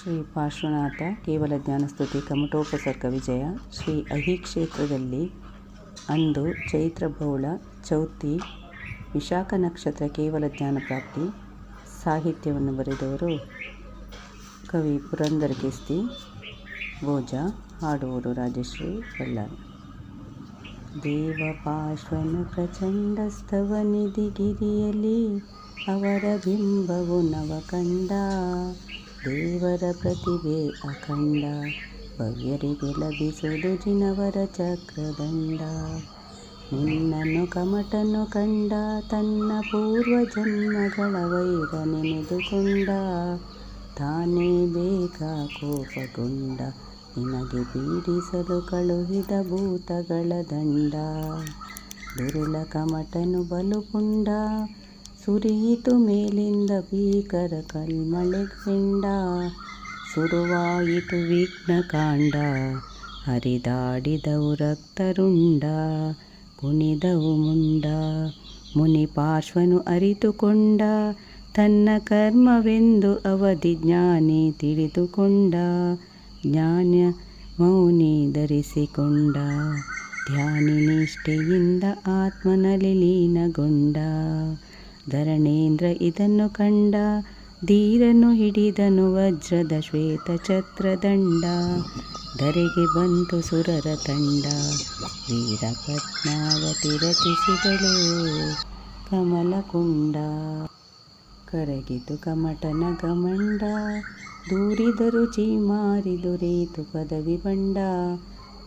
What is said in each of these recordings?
ಶ್ರೀ ಪಾರ್ಶ್ವನಾಥ ಕೇವಲ ಜ್ಞಾನಸ್ತುತಿ ಕಮಟೋಪಸರ್ಗ ವಿಜಯ. ಶ್ರೀ ಅಹಿ ಕ್ಷೇತ್ರದಲ್ಲಿ ಅಂದು ಚೈತ್ರ ಬೌಳ ಚೌತಿ ವಿಶಾಖ ನಕ್ಷತ್ರ ಕೇವಲ ಜ್ಞಾನ ಪ್ರಾಪ್ತಿ. ಸಾಹಿತ್ಯವನ್ನು ಬರೆದವರು ಕವಿ ಪುರಂದರ ಕಿಸ್ತಿ ಭೋಜ ಹಾಡುವರು ರಾಜಶ್ರೀ ಬಳ್ಳಾರಿ. ದೇವ ಪಾರ್ಶ್ವನ ಪ್ರಚಂಡ ಸ್ತವ ನಿಧಿಗಿರಿಯಲಿ ಅವರ ಬಿಂಬವು ನವ ಕಂಡ ದೇವರ ಪ್ರತಿಭೆ ಅಖಂಡ ಭವ್ಯರಿಗೆ ಲಭಿಸುವುದು ಜಿನವರ ಚಕ್ರದಂಡ. ನಿನ್ನನ್ನು ಕಮಟನು ಕಂಡ, ತನ್ನ ಪೂರ್ವ ಜನ್ಮಗಳ ವೈರ ನೆನೆದುಕೊಂಡ. ತಾನೇ ಬೇಗ ಕೋಪಗೊಂಡ, ನಿನಗೆ ಪೀಡಿಸಲು ಕಳುಹಿದ ಭೂತಗಳ ದಂಡ. ದುರುಳ ಕಮಟನು ಬಲುಪುಂಡ ಸುರಿಯಿತು ಮೇಲಿಂದ ಭೀಕರ ಕಲ್ಮಳೆಗೆಂಡ ಸುರುವಾಯಿತು ವಿಘ್ನ ಕಾಂಡ. ಹರಿದಾಡಿದವು ರಕ್ತರುಂಡ ಕುಣಿದವು ಮುಂಡ. ಮುನಿ ಪಾರ್ಶ್ವನು ಅರಿತುಕೊಂಡ. ತನ್ನ ಕರ್ಮವೆಂದು ಅವಧಿ ಜ್ಞಾನಿ ತಿಳಿದುಕೊಂಡ. ಜ್ಞಾನ ಮೌನಿ ಧರಿಸಿಕೊಂಡ. ಧ್ಯಾನಿ ನಿಷ್ಠೆಯಿಂದ ಆತ್ಮನಲ್ಲಿ ಲೀನಗೊಂಡ. ಧರಣೇಂದ್ರ ಇದನ್ನು ಕಂಡ, ಧೀರನು ಹಿಡಿದನು ವಜ್ರದ ಶ್ವೇತ ಛತ್ರದಂಡ. ಧರೆಗೆ ಬಂತು ಸುರರ ತಂಡ ವೀರ ಪದ್ಮಾವತಿ ರಚಿಸಿದಳು ಕಮಲಕುಂಡ. ಕರಗಿತು ಕಮಟನ ಗಮಂಡ, ದೂರಿದರು ಚೀಮಾರಿ ದೊರೆಯಿತು ಪದವಿ ಬಂಡ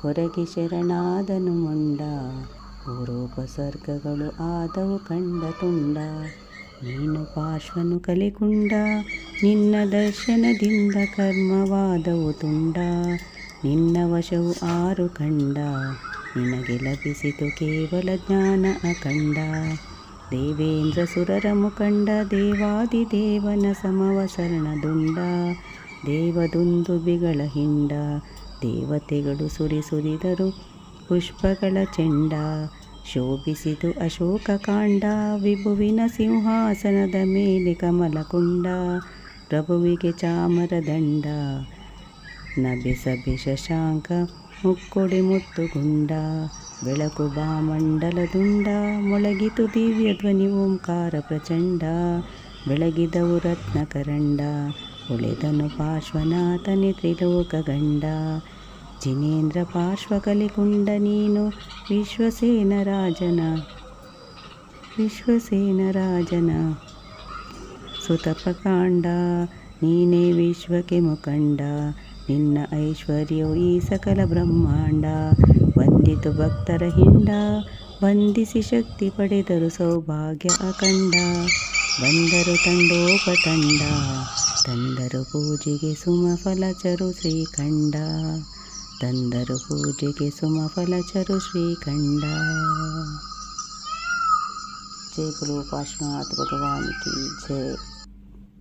ಕೊರಗಿ ಶರಣಾದನು ಮೊಂಡ. ಪೂರ್ವೋಪಸರ್ಗಗಳು ಆದವು ಕಂಡ ತುಂಡ. ನೀನು ಪಾರ್ಶ್ವನು ಕಲಿಕುಂಡ. ನಿನ್ನ ದರ್ಶನದಿಂದ ಕರ್ಮವಾದವು ತುಂಡ. ನಿನ್ನ ವಶವು ಆರು ಕಂಡ. ನಿನಗೆ ಲಭಿಸಿತು ಕೇವಲ ಜ್ಞಾನ ಅಖಂಡ. ದೇವೇಂದ್ರ ಸುರರ ಮುಖಂಡ, ದೇವಾದಿದೇವನ ಸಮವಸರಣ ದುಂಡ. ದೇವದುಂದುಬಿಗಳ ಹಿಂಡ. ದೇವತೆಗಳು ಸುರಿ ಸುರಿದರು ಪುಷ್ಪಗಳ ಚೆಂಡ. ಶೋಭಿಸಿತು ಅಶೋಕ ಕಾಂಡ. ವಿಭುವಿನ ಸಿಂಹಾಸನದ ಮೇಲೆ ಕಮಲಕುಂಡ. ಪ್ರಭುವಿಗೆ ಚಾಮರದಂಡ ದಂಡ. ನಬೆಸಬೆ ಶಶಾಂಕ. ಮುಕ್ಕೊಡೆ ಮುತ್ತುಗುಂಡ. ಬೆಳಕು ಬಾಮಂಡಲದುಂಡ ಮೊಳಗಿತು ದಿವ್ಯ ಧ್ವನಿ ಓಂಕಾರ ಪ್ರಚಂಡ. ಬೆಳಗಿದವು ರತ್ನಕರಂಡ. ಉಳಿದನು ಪಾರ್ಶ್ವನಾಥನೇ ತ್ರಿಲೋಕ ಗಂಡ ಜಿನೇಂದ್ರ ಪಾರ್ಶ್ವ ಕಲಿಕುಂಡ ನೀನು ವಿಶ್ವಸೇನ ರಾಜನ ವಿಶ್ವಸೇನ ರಾಜನ. ಸುತಪಕಾಂಡ, ನೀನೇ ವಿಶ್ವಕ್ಕೆ ಮುಖಂಡ, ನಿನ್ನ ಐಶ್ವರ್ಯವು ಈ ಸಕಲ ಬ್ರಹ್ಮಾಂಡ. ವಂದಿತು ಭಕ್ತರ ಹಿಂಡ ಬಂಧಿಸಿ ಶಕ್ತಿ ಪಡೆದರು ಸೌಭಾಗ್ಯ ಅಖಂಡ. ಬಂದರು ತಂಡೋಪತಂಡ, ತಂದರು ಪೂಜೆಗೆ ಸುಮಫಲಚರು ಶ್ರೀಖಂಡ ತಂದರು ಪೂಜೆಗೆ ಸುಮಫಲ ಚರು ಶ್ರೀಖಂಡ ಜಯ ಗುರು ಪಾರ್ಶ್ವನಾಥ ಭಗವಾನ್ ಕಿ ಜಯ